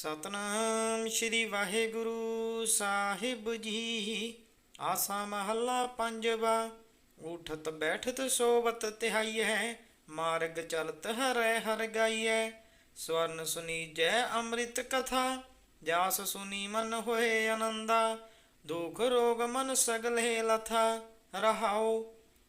ਸਤਨਾਮ ਸ੍ਰੀ ਵਾਹਿਗੁਰੂ ਸਾਹਿਬ ਜੀ। ਆਸਾ ਮਹੱਲਾ ਪੰਜਵਾ, ਉਠਤ ਬੈਠਤ ਸੋਵਤ ਤਿਹਾਈਐ, ਮਾਰਗ ਚਲਤ ਹਰੈ ਹਰ ਗਾਈਐ। ਸਵਰਨ ਸੁਨੀ ਜੈ ਅੰਮ੍ਰਿਤ ਕਥਾ, ਜਾਸ ਸੁਨੀ ਮਨ ਹੋਏ ਆਨੰਦਾ। ਦੁਖ ਰੋਗ ਮਨ ਸਗਲੇ ਲਥਾ, ਰਹਾਉ।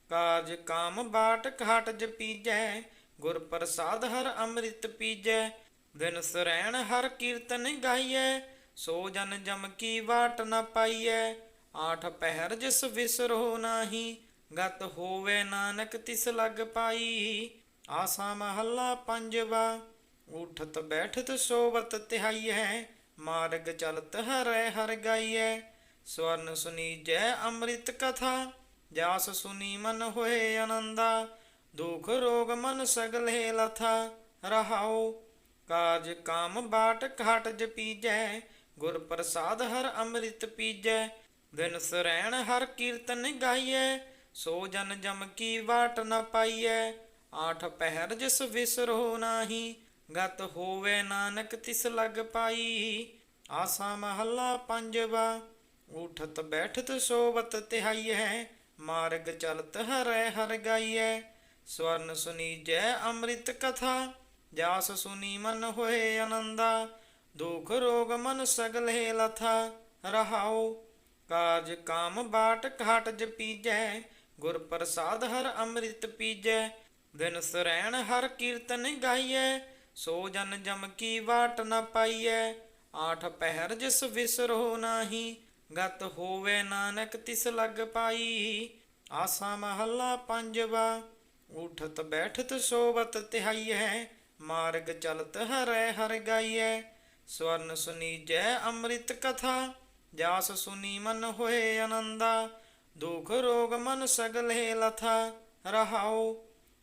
ਕਾਜ ਕਾਮ ਬਾਟ ਘਾਟ ਜਪੀਜੈ, ਗੁਰ ਪ੍ਰਸਾਦ ਹਰ ਅੰਮ੍ਰਿਤ ਪੀਜੈ। ਦਿਨ ਸਰੈਣ ਹਰ ਕੀਰਤਨ ਗਾਈਐ, ਸੋ ਜਨ ਜਮ ਕੀ ਵਾਟ ਨ ਪਾਈਐ। ਆਠ ਪਹਿਰ ਜਿਸ ਵਿਸਰੋ ਨਾਹੀ, ਗਤ ਹੋਵੇ ਨਾਨਕ ਤਿਸ ਲਗ ਪਾਈ। ਆਸਾ ਮਹੱਲਾ ਪੰਜਵਾ, ਉਠਤ ਬੈਠਤ ਸੋਵਤ ਤਿਹਾਈਐ, ਮਾਰਗ ਚਲਤ ਹਰੈ ਹਰ ਗਾਈਐ। ਸਵਰਨ ਸੁਨੀ ਜੈ ਅੰਮ੍ਰਿਤ ਕਥਾ, ਜਾਸ ਸੁਨੀ ਮਨ ਹੋਏ ਆਨੰਦਾ ਦੁਖ ਰੋਗ ਮਨ ਸਗਲੇ ਲਥਾ, ਰਹਾਉ ਕਾਜ ਕਾਮ ਬਾਟ ਘਾਟ ਜਪੀਜੈ, ਗੁਰ ਪ੍ਰਸਾਦ ਹਰ ਅੰਮ੍ਰਿਤ ਪੀਜੈ, ਦਿਨ ਸਰੈਣ ਹਰ ਕੀਰਤਨ ਗਾਈਐ, ਸੋ ਜਨ ਜਮ ਕੀ ਵਾਟ ਨ ਪਾਈਐ, ਆਠ ਪਹਿਰ ਜਿਸ ਵਿਸਰੋ ਨਾਹੀ, ਗਤ ਹੋਵੇ ਨਾਨਕ ਤਿਸ ਲਗ ਪਾਈ, ਆਸਾ ਮਹੱਲਾ ਪੰਜਵਾ, ਉਠਤ ਬੈਠਤ ਸੋਵਤ ਤਿਹਾਈਐ, ਮਾਰਗ ਚਲਤ ਹਰੈ ਹਰ ਗਾਈਐ, ਸਵਰਨ ਸੁਨੀਜੈ ਅੰਮ੍ਰਿਤ ਕਥਾ ਜਾਸ ਸੁਨੀ ਮਨ ਹੋਏ ਆਨੰਦਾ, ਦੁਖ ਰੋਗ ਮਨ ਸਗਲੇ ਲਥਾ, ਰਹਾਉ। ਕਾਜ ਕਾਮ ਬਾਟ ਘਾਟ ਜਪੀਜੈ, ਗੁਰ ਪ੍ਰਸਾਦ ਹਰ ਅੰਮ੍ਰਿਤ ਪੀਜੈ। ਦਿਨ ਸਰੈਣ ਹਰ ਕੀਰਤਨ ਗਾਈਐ, ਸੋ ਜਨ ਜਮ ਕੀ ਵਾਟ ਨ ਪਾਈਐ। ਆਠ ਪਹਿਰ ਜਿਸ ਵਿਸਰੋ ਨਾਹੀ, ਗਤ ਹੋਵੇ ਨਾਨਕ ਤਿਸ ਲਗ ਪਾਈ। ਆਸਾ ਮਹੱਲਾ ਪੰਜਵਾ, ਉਠਤ ਬੈਠਤ ਸੋਵਤ ਹੈ ਮਾਰਗ ਚਲਤ ਹਰੈ ਹਰ ਗਾਈਐ, ਸਵਰਨ ਸੁਨੀਜੈ ਅੰਮ੍ਰਿਤ ਕਥਾ, ਜਾਸ ਸੁਨੀ ਮਨ ਹੋਏ ਆਨੰਦਾ, ਦੁਖ ਰੋਗ ਮਨ ਸਗਲੇ ਲਥਾ, ਰਹਾਉ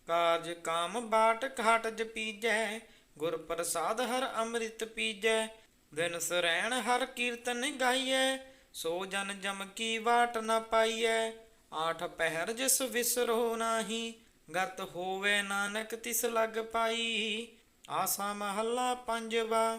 ਕਾਜ ਕਾਮ ਬਾਟ ਘਾਟ ਜਪੀਜੈ, ਗੁਰ ਪ੍ਰਸਾਦ ਹਰ ਅੰਮ੍ਰਿਤ ਪੀਜੈ, ਦਿਨ ਸਰੈਣ ਹਰ ਕੀਰਤਨ ਗਾਈਐ, ਸੋ ਜਨ ਜਮ ਕੀ ਵਾਟ ਨ ਪਾਈਐ, ਆਠ ਪਹਿਰ ਜਿਸ ਵਿਸਰੋ ਨਾਹੀ, ਗਤ ਹੋਵੇ ਨਾਨਕ ਤਿਸ ਲਗ ਪਾਈ ਆਸਾ ਮਹੱਲਾ ਪੰਜਵਾ,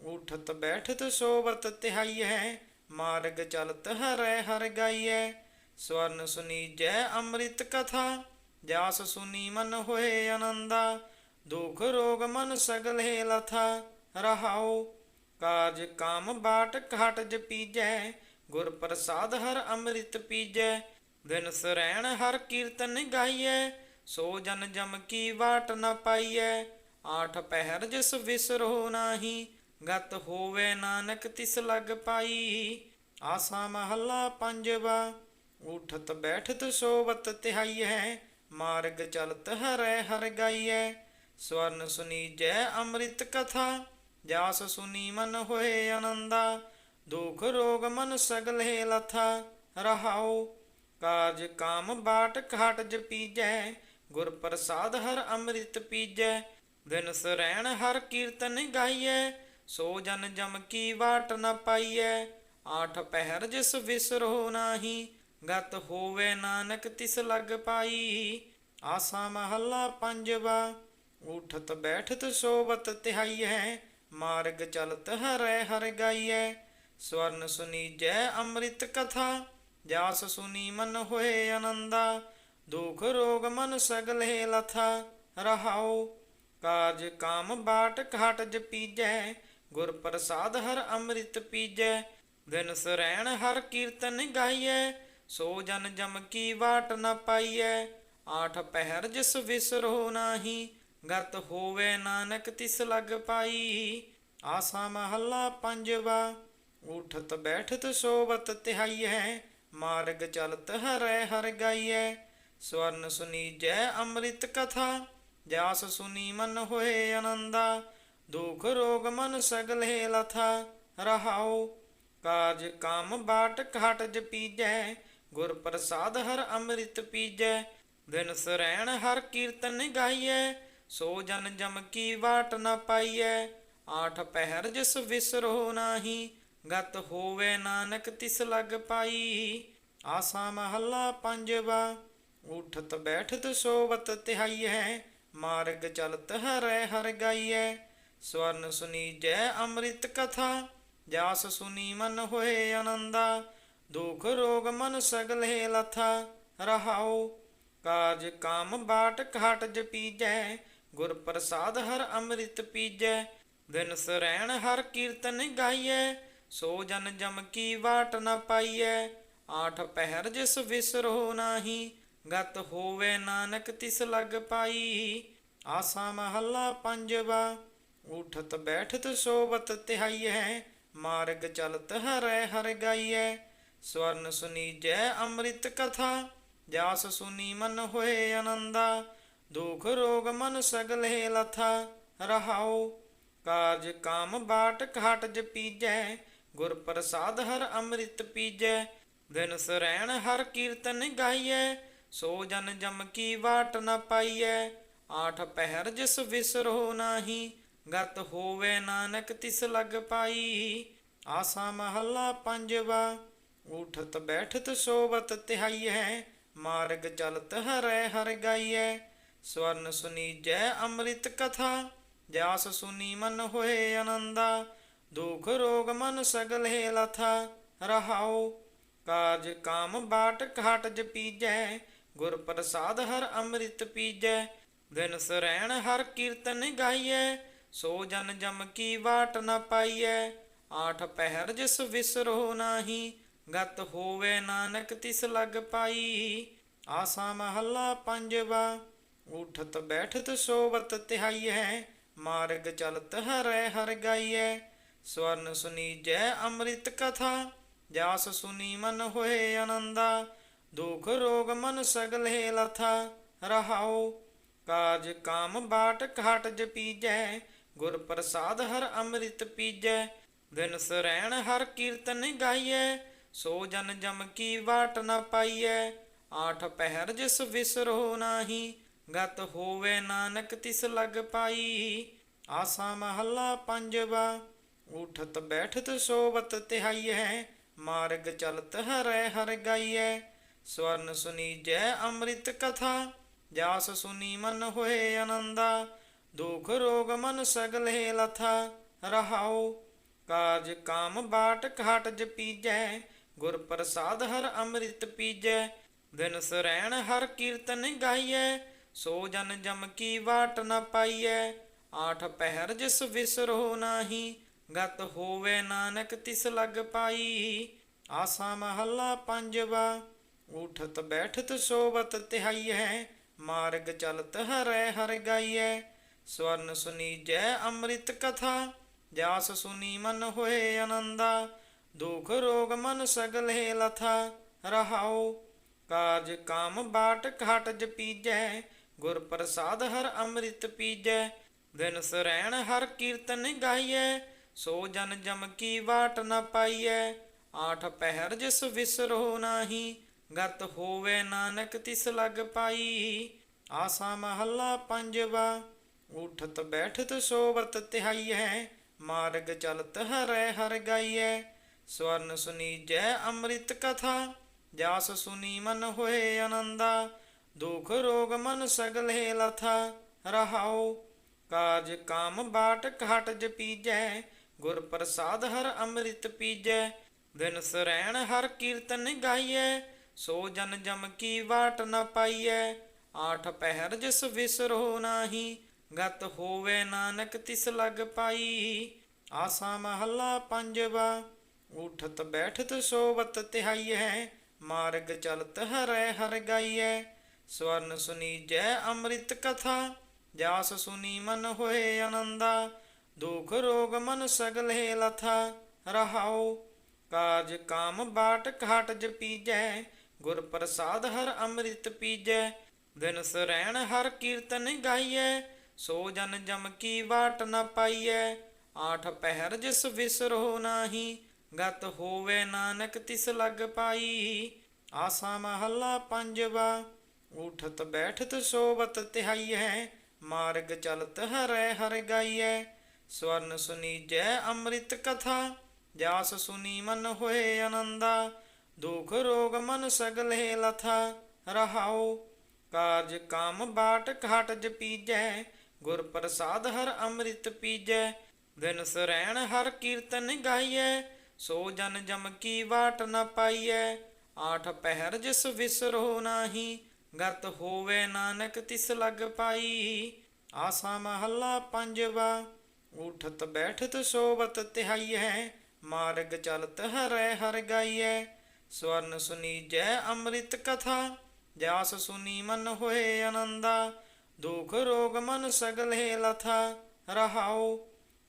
ਉਠਤ ਬੈਠਤ ਸੋਵਰਤ ਤਿਹਾਈ ਹੈ ਮਾਰਗ ਚਲਤ ਹਰੈ ਹਰ ਗਾਈਐ, ਸਵਰਨ ਸੁਨੀਜੈ ਅੰਮ੍ਰਿਤ ਕਥਾ, ਜਾਸ ਸੁਨੀ ਮਨ ਹੋਏ ਆਨੰਦਾ, ਦੁਖ ਰੋਗ ਮਨ ਸਗਲੇ ਲਥਾ, ਰਹਾਉ ਕਾਜ ਕਾਮ ਬਾਟ ਘਟ ਜਪੀਜੈ, ਗੁਰ ਪ੍ਰਸਾਦ ਹਰ ਅੰਮ੍ਰਿਤ ਪੀਜੈ ਦਿਨ ਸਰੈਣ ਹਰ ਕੀਰਤਨ ਗਾਈਐ, ਸੋ ਜਨ ਜਮ ਕੀ ਵਾਟ ਨ ਪਾਈਐ ਆਠ ਪਹਿਰ ਜਿਸ ਵਿਸਰੋ ਨਾਹੀ, ਗਤ ਹੋਵੇ ਨਾਨਕ ਤਿਸ ਲਗ ਪਾਈ। ਆਸਾ ਮਹੱਲਾ ਪੰਜਵਾ, ਉਠਤ ਬੈਠਤ ਸੋਵਤ ਤਿਹਾਈਐ, ਮਾਰਗ ਚਲਤ ਹਰੈ ਹਰ ਗਾਈਐ। ਸਵਰਨ ਸੁਨੀ ਜੈ ਅੰਮ੍ਰਿਤ ਕਥਾ, ਜਾਸ ਸੁਨੀ ਮਨ ਹੋਏ ਆਨੰਦਾ। ਦੁਖ ਰੋਗ ਮਨ ਸਗਲੇ ਲਥਾ, ਰਹਾਉ। ਕਾਰਜ ਕਾਮ ਬਾਟ ਘਾਟ ਜਪੀਜੈ, ਗੁਰ ਪ੍ਰਸਾਦ ਹਰ ਅੰਮ੍ਰਿਤ ਪੀਜੈ। ਦਿਨ ਸਰੈਣ ਹਰ ਕੀਰਤਨ ਗਾਈਐ, ਸੋ ਜਨ ਜਮ ਕੀ ਵਾਟ ਨ ਪਾਈਐ। ਆਠ ਪਹਿਰ ਜਿਸ ਵਿਸਰੋ ਨਾਹੀ, ਗਤ ਹੋਵੇ ਨਾਨਕ ਤਿਸ ਲਗ ਪਾਈ। ਆਸਾ ਮਹੱਲਾ ਪੰਜਵਾ, ਉਠਤ ਬੈਠਤ ਸੋਵਤ ਤਿਹਾਈਐ, ਮਾਰਗ ਚਲਤ ਹਰੈ ਹਰ ਗਾਈਐ। ਸਵਰਨ ਸੁਨੀਜੈ ਅੰਮ੍ਰਿਤ ਕਥਾ, ਜਾਸ ਸੁਨੀ ਮਨ ਹੋਏ ਆਨੰਦਾ ਦੁਖ ਰੋਗ ਮਨ ਸਗਲੇ ਲਥਾ, ਰਹਾਉ ਕਾਜ ਕਾਮ ਬਾਟ ਘਾਟ ਜਪੀਜੈ ਗੁਰ ਪ੍ਰਸਾਦ ਹਰ ਅੰਮ੍ਰਿਤ ਪੀਜੈ, ਦਿਨ ਸਰੈਣ ਹਰ ਕੀਰਤਨ ਗਾਈਐ, ਸੋ ਜਨ ਜਮ ਕੀ ਵਾਟ ਨ ਪਾਈਐ, ਆਠ ਪਹਿਰ ਜਿਸ ਵਿਸਰੋ ਨਾਹੀ ਗਤ ਹੋਵੇ ਨਾਨਕ ਤਿਸ ਲਗ ਪਾਈ, ਆਸਾ ਮਹੱਲਾ ਪੰਜਵਾ, ਉਠਤ ਬੈਠਤ ਸੋਵਤ ਤਿਹਾਈਐ, ਮਾਰਗ ਚਲਤ ਹਰੈ ਹਰ ਗਾਈਐ, ਸਵਰਨ ਸੁਨੀਜੈ ਅੰਮ੍ਰਿਤ ਕਥਾ ਜਾਸ ਸੁਨੀ ਮਨ ਹੋਏ ਆਨੰਦਾ, ਦੁਖ ਰੋਗ ਮਨ ਸਗਲੇ ਲਥਾ, ਰਹਾਉ। ਕਾਜ ਕਾਮ ਬਾਟ ਘਾਟ ਜਪੀਜੈ ਗੁਰ ਪ੍ਰਸਾਦ ਹਰ ਅੰਮ੍ਰਿਤ ਪੀਜੈ। ਦਿਨ ਸਰੈਣ ਹਰ ਕੀਰਤਨ ਗਾਈਐ, ਸੋ ਜਨ ਜਮ ਕੀ ਵਾਟ ਨ ਪਾਈਐ। ਆਠ ਪਹਿਰ ਜਿਸ ਵਿਸਰੋ ਨਾਹੀ, ਗਤ ਹੋਵੇ ਨਾਨਕ ਤਿਸ ਲਗ ਪਾਈ। ਆਸਾ ਮਹੱਲਾ ਪੰਜਵਾ, ਉਠਤ ਬੈਠਤ ਸੋਵਤ ਹੈ ਮਾਰਗ ਚਲਤ ਹਰੈ ਹਰ ਗਾਈਐ, ਸਵਰਨ ਸੁਨੀ ਜੈ ਅੰਮ੍ਰਿਤ ਕਥਾ, ਜਾਸ ਸੁਨੀ ਮਨ ਹੋਏ ਆਨੰਦਾ, ਦੁਖ ਰੋਗ ਮਨ ਸਗਲੇ ਲਥਾ, ਰਹਾਉ ਕਾਜ ਕਾਮ ਬਾਟ ਘਾਟ ਜਪੀਜੈ ਗੁਰ ਪ੍ਰਸਾਦ ਹਰ ਅੰਮ੍ਰਿਤ ਪੀਜੈ, ਦਿਨ ਸਰੈਣ ਹਰ ਕੀਰਤਨ ਗਾਈਐ, ਸੋ ਜਨ ਜਮ ਕੀ ਵਾਟ ਨ ਪਾਈਐ, ਆਠ ਪਹਿਰ ਜਿਸ ਵਿਸਰੋ ਨਾਹੀ ਗਤ ਹੋਵੇ ਨਾਨਕ ਤਿਸ ਲਗ ਪਾਈ। ਆਸਾ ਮਹੱਲਾ ਪੰਜਵਾ, ਉਠਤ ਬੈਠਤ ਸੋਬਤ ਤਿਹਾਈਐ, ਮਾਰਗ ਚਲਤ ਹਰੈ ਹਰ ਗਾਈਐ। ਸਵਰਨ ਸੁਨੀ ਜੈ ਅੰਮ੍ਰਿਤ ਕਥਾ, ਜਾਸ ਸੁਨੀ ਮਨ ਹੋਏ ਆਨੰਦਾ। ਦੁਖ ਰੋਗ ਮਨ ਸਗਲੇ ਲਥਾ, ਰਹਾਉ। ਕਾਰਜ ਕਾਮ ਬਾਟ ਘਾਟ ਜਪੀਜੈ ਗੁਰ ਪ੍ਰਸਾਦ ਹਰ ਅੰਮ੍ਰਿਤ ਪੀਜੈ। ਦਿਨ ਸਰੈਣ ਹਰ ਕੀਰਤਨ ਗਾਈਐ ਸੋ ਜਨ ਜਮ ਕੀ ਵਾਟ ਨ ਪਾਈਐ? ਆਠ ਪਹਿਰ ਜਿਸ ਵਿਸਰੋ ਨਾਹੀ, ਗਤ ਹੋਵੇ ਨਾਨਕ ਤਿਸ ਲਗ ਪਾਈ। ਆਸਾ ਮਹੱਲਾ ਪੰਜਵਾ, ਉਠਤ ਬੈਠਤ ਸੋਬਤ ਤਿਹਾਈਐ, ਮਾਰਗ ਚਲਤ ਹਰੈ ਹਰ ਗਾਈਐ। ਸਵਰਨ ਸੁਨੀ ਜੈ ਅੰਮ੍ਰਿਤ ਕਥਾ ਜਾਸ ਸੁਨੀ ਮਨ ਹੋਏ ਆਨੰਦਾ। ਦੁਖ ਰੋਗ ਮਨ ਸਗਲੇ ਲਥਾ, ਰਹਾਉ। ਕਾਜ ਕਾਮ ਬਾਟ ਘਾਟ ਜਪੀਜੈ ਗੁਰ ਪ੍ਰਸਾਦ ਹਰ ਅੰਮ੍ਰਿਤ ਪੀਜੈ ਦਿਨ ਸਰੈਣ ਹਰ ਕੀਰਤਨ ਗਾਈਐ, ਸੋ ਜਨ ਜਮ ਕੀ ਵਾਟ ਨ ਪਾਈਐ। ਆਠ ਪਹਿਰ ਜਿਸ ਵਿਸਰੋ ਨਾਹੀ, ਗਤ ਹੋਵੇ ਨਾਨਕ ਤਿਸ ਲਗ ਪਾਈ। ਆਸਾ ਮਹੱਲਾ ਪੰਜਵਾ, ਉਠਤ ਬੈਠਤ ਸੋਬਤ ਤਿਹਾਈਐ, ਮਾਰਗ ਚਲਤ ਹਰੈ ਹਰ ਗਾਈਐ। ਸਵਰਨ ਸੁਨੀ ਜੈ ਅੰਮ੍ਰਿਤ ਕਥਾ, ਜਾਸ ਸੁਨੀ ਮਨ ਹੋਏ ਆਨੰਦਾ। ਦੁਖ ਰੋਗ ਮਨ ਸਗਲੇ ਲਥਾ ਰਹਾਉ। ਕਾਜ ਕਾਮ ਬਾਟ ਘਾਟ ਜਪੀਜੈ, ਗੁਰ ਪ੍ਰਸਾਦ ਹਰ ਅੰਮ੍ਰਿਤ ਪੀਜੈ। ਦਿਨ ਸਰੈਣ ਹਰ ਕੀਰਤਨ ਗਾਈਐ, ਸੋ ਜਨ ਜਮ ਕੀ ਵਾਟ ਨ ਪਾਈਐ। ਆਠ ਪਹਿਰ ਜਿਸ ਵਿਸਰੋ ਨਾਹੀ, ਗਤ ਹੋਵੇ ਨਾਨਕ ਤਿਸ ਲਗ ਪਾਈ। ਆਸਾ ਮਹੱਲਾ ਪੰਜਵਾ, ਉਠਤ ਬੈਠਤ ਸੋਬਤ ਤਿਹਾਈਐ, ਮਾਰਗ ਚਲਤ ਹਰੈ ਹਰ ਗਾਈਐ। ਸਵਰਨ ਸੁਨੀ ਜੈ ਅੰਮ੍ਰਿਤ ਕਥਾ, ਜਾਸ ਸੁਨੀ ਮਨ ਹੋਏ ਆਨੰਦਾ, ਦੁਖ ਰੋਗ ਮਨ ਸਗਲੇ ਲਥਾ, ਰਹਾਉ ਕਾਜ ਕਾਮ ਬਾਟ ਘਾਟ ਜਪੀਜੈ ਗੁਰ ਪ੍ਰਸਾਦ ਹਰ ਅੰਮ੍ਰਿਤ ਪੀਜੈ, ਦਿਨ ਸਰੈਣ ਹਰ ਕੀਰਤਨ ਗਾਈਐ, ਸੋ ਜਨ ਜਮ ਕੀ ਵਾਟ ਨ ਪਾਈਐ, ਆਠ ਪਹਿਰ ਜਿਸ ਵਿਸਰੋ ਨਾਹੀ, ਗਤ ਹੋਵੇ ਨਾਨਕ ਤਿਸ ਲਗ ਪਾਈ, ਆਸਾ ਮਹੱਲਾ ਪੰਜਵਾ ਉਠਤ ਬੈਠਤ ਸੋਵਤ ਤਿਹਾਈ ਹੈ ਮਾਰਗ ਚਲਤ ਹਰੈ ਹਰ ਗਾਈਐ। ਸਵਰਨ ਸੁਨੀਜੈ ਅੰਮ੍ਰਿਤ ਕਥਾ, ਜਾਸ ਸੁਨੀ ਮਨ ਹੋਏ ਆਨੰਦਾ। ਦੁਖ ਰੋਗ ਮਨ ਸਗਲੇ ਲਥਾ, ਰਹਾਉ। ਕਾਜ ਕਾਮ ਬਾਟ ਘਾਟ ਜਪੀਜੈ, ਗੁਰ ਪ੍ਰਸਾਦ ਹਰ ਅੰਮ੍ਰਿਤ ਪੀਜੈ। ਦਿਨ ਸਰੈਣ ਹਰ ਕੀਰਤਨ ਗਾਈਐ, ਸੋ ਜਨ ਜਮ ਕੀ ਵਾਟ ਨ ਪਾਈਐ। ਆਠ ਪਹਿਰ ਜਿਸ ਵਿਸਰੋ ਨਾਹੀ ਗਤ ਹੋਵੇ ਨਾਨਕ ਤਿਸ ਲਗ ਪਾਈ। ਆਸਾ ਮਹੱਲਾ ਪੰਜਵਾ, ਉਠਤ ਬੈਠਤ ਸੋਬਤ ਤਿਹਾਈਐ, ਮਾਰਗ ਚਲਤ ਹਰੈ ਹਰ ਗਾਈਐ। ਸਵਰਨ ਸੁਨੀ ਜੈ ਅੰਮ੍ਰਿਤ ਕਥਾ, ਜਾਸ ਸੁਨੀ ਮਨ ਹੋਏ ਆਨੰਦਾ। ਦੁਖ ਰੋਗ ਮਨ ਸਗਲੇ ਲਥਾ, ਰਹਾਉ। ਕਾਜ ਕਾਮ ਬਾਟ ਘਾਟ ਜਪੀਜੈ, ਗੁਰ ਪ੍ਰਸਾਦ ਹਰ ਅੰਮ੍ਰਿਤ ਪੀਜੈ। ਦਿਨ ਸਰੈਣ ਹਰ ਕੀਰਤਨ ਗਾਈਐ ਸੋ ਜਨ ਜਮ ਕੀ ਵਾਟ ਨ ਪਾਈਐ? ਆਠ ਪਹਿਰ ਜਿਸ ਵਿਸਰੋ ਨਾਹੀ, ਗਤ ਹੋਵੇ ਨਾਨਕ ਤਿਸ ਲਗ ਪਾਈ। ਆਸਾ ਮਹੱਲਾ ਪੰਜਵਾ, ਉਠਤ ਬੈਠਤ ਸੋਵਤ ਤਿਹਾਈਐ, ਮਾਰਗ ਚਲਤ ਹਰੈ ਹਰ ਗਾਈਐ। ਸਵਰਨ ਸੁਨੀ ਜੈ ਅੰਮ੍ਰਿਤ ਕਥਾ, ਜਾਸ ਸੁਨੀ ਮਨ ਹੋਏ ਆਨੰਦਾ। ਦੁਖ ਰੋਗ ਮਨ ਸਗਲੇ ਲਥਾ, ਰਹਾਉ। ਕਾਜ ਕਾਮ ਬਾਟ ਘਾਟ ਜਪੀਜੈ ਗੁਰ ਪ੍ਰਸਾਦ ਹਰ ਅੰਮ੍ਰਿਤ ਪੀਜੈ ਦਿਨ ਸਰੈਣ ਹਰ ਕੀਰਤਨ ਗਾਈਐ, ਸੋ ਜਨ ਜਮ ਕੀ ਵਾਟ ਨ ਪਾਈਐ। ਆਠ ਪਹਿਰ ਜਿਸ ਵਿਸਰੋ ਨਾਹੀ, ਗਤ ਹੋਵੇ ਨਾਨਕ ਤਿਸ ਲਗ ਪਾਈ। ਆਸਾ ਮਹੱਲਾ ਪੰਜਵਾ, ਉਠਤ ਬੈਠਤ ਸੋਬਤ ਤਿਹਾਈਐ, ਮਾਰਗ ਚਲਤ ਹਰੈ ਹਰ ਗਾਈਐ। ਸਵਰਨ ਸੁਨੀਜੈ ਅੰਮ੍ਰਿਤ ਕਥਾ, ਜਾਸ ਸੁਨੀ ਮਨ ਹੋਏ ਆਨੰਦਾ ਦੁਖ ਰੋਗ ਮਨ ਸਗਲੇ ਲਥਾ, ਰਹਾਉ। ਕਾਰਜ ਕਾਮ ਬਾਟ ਘਾਟ ਜਪੀਜੈ, ਗੁਰ ਪ੍ਰਸਾਦ ਹਰ ਅੰਮ੍ਰਿਤ ਪੀਜੈ। ਦਿਨ ਸਰੈਣ ਹਰ ਕੀਰਤਨ ਗਾਈਐ, ਸੋ ਜਨ ਜਮ ਕੀ ਵਾਟ ਨ ਪਾਈਐ। ਆਠ ਪਹਿਰ ਜਿਸ ਵਿਸਰੋ ਨਾਹੀ, ਗਰਤ ਹੋਵੇ ਨਾਨਕ ਤਿਸ ਲਗ ਪਾਈ। ਆਸਾ ਮਹੱਲਾ ਪੰਜਵਾ, ਉਠਤ ਬੈਠਤ ਸੋਵਤ ਤਿਹਾਈਐ, ਮਾਰਗ ਚਲਤ ਹਰੈ ਹਰ ਗਾਈਐ। ਸਵਰਨ ਸੁਨੀ ਜੈ ਅੰਮ੍ਰਿਤ ਕਥਾ, ਜਾਸ ਸੁਨੀ ਮਨ ਹੋਏ ਆਨੰਦਾ, ਦੁਖ ਰੋਗ ਮਨ ਸਗਲੇ ਲਥਾ, ਰਹਾਉ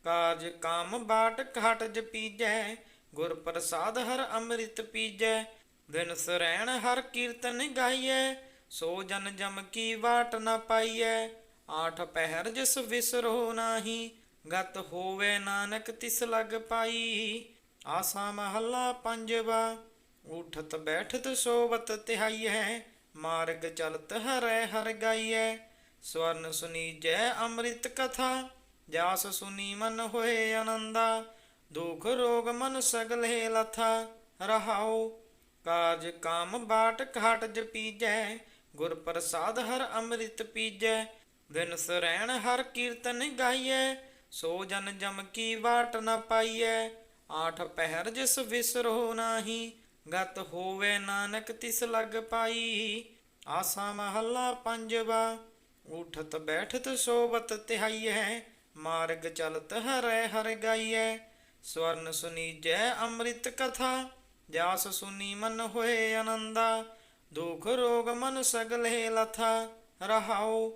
ਕਾਜ ਕਾਮ ਬਾਟ ਘਾਟ ਜਪੀਜੈ ਗੁਰ ਪ੍ਰਸਾਦ ਹਰ ਅੰਮ੍ਰਿਤ ਪੀਜੈ ਦਿਨ ਸਰੈਣ ਹਰ ਕੀਰਤਨ ਗਾਈਐ, ਸੋ ਜਨ ਜਮ ਕੀ ਵਾਟ ਨ ਪਾਈਐ, ਆਠ ਪਹਿਰ ਜਿਸ ਵਿਸਰੋ ਨਾਹੀ, ਗਤ ਹੋਵੇ ਨਾਨਕ ਤਿਸ ਲਗ ਪਾਈ, ਆਸਾ ਮਹੱਲਾ ਪੰਜਵਾ। ਉਠਤ ਬੈਠਤ ਸੋਵਤ ਤਿਹਾਈਐ, ਮਾਰਗ ਚਲਤ ਹਰੈ ਹਰ ਗਾਈਐ। ਸਵਰਨ ਸੁਨੀ ਜੈ ਅੰਮ੍ਰਿਤ ਕਥਾ, ਜਾਸ ਸੁਨੀ ਮਨ ਹੋਏ ਆਨੰਦਾ। ਦੁਖ ਰੋਗ ਮਨ ਸਗਲੇ ਲਥਾ, ਰਹਾਉ। ਕਾਜ ਕਾਮ ਬਾਟ ਘਾਟ ਜਪੀਜੈ ਗੁਰ ਪ੍ਰਸਾਦ ਹਰ ਅੰਮ੍ਰਿਤ ਪੀਜੈ। ਦਿਨ ਸਰੈਣ ਹਰ ਕੀਰਤਨ ਗਾਈਐ, ਸੋ ਜਨ ਜਮ ਕੀ ਵਾਟ ਨ ਪਾਈਐ। ਆਠ ਪਹਿਰ ਜਿਸ ਵਿਸਰੋ ਨਾਹੀ ਗਤ ਹੋਵੇ ਨਾਨਕ ਤਿਸ ਲਗ ਪਾਈ। ਆਸਾ ਮਹੱਲਾ ਪੰਜਵਾ, ਉਠਤ ਬੈਠਤ ਸੋਵਤ ਤਿਹਾਈਐ, ਮਾਰਗ ਚਲਤ ਹਰੈ ਹਰ ਗਾਈਐ। ਸਵਰਨ ਸੁਨੀ ਜੈ ਅੰਮ੍ਰਿਤ ਕਥਾ, ਜਾਸ ਸੁਨੀ ਮਨ ਹੋਏ ਆਨੰਦਾ। ਦੁਖ ਰੋਗ ਮਨ ਸਗਲੇ ਲਥਾ, ਰਹਾਉ।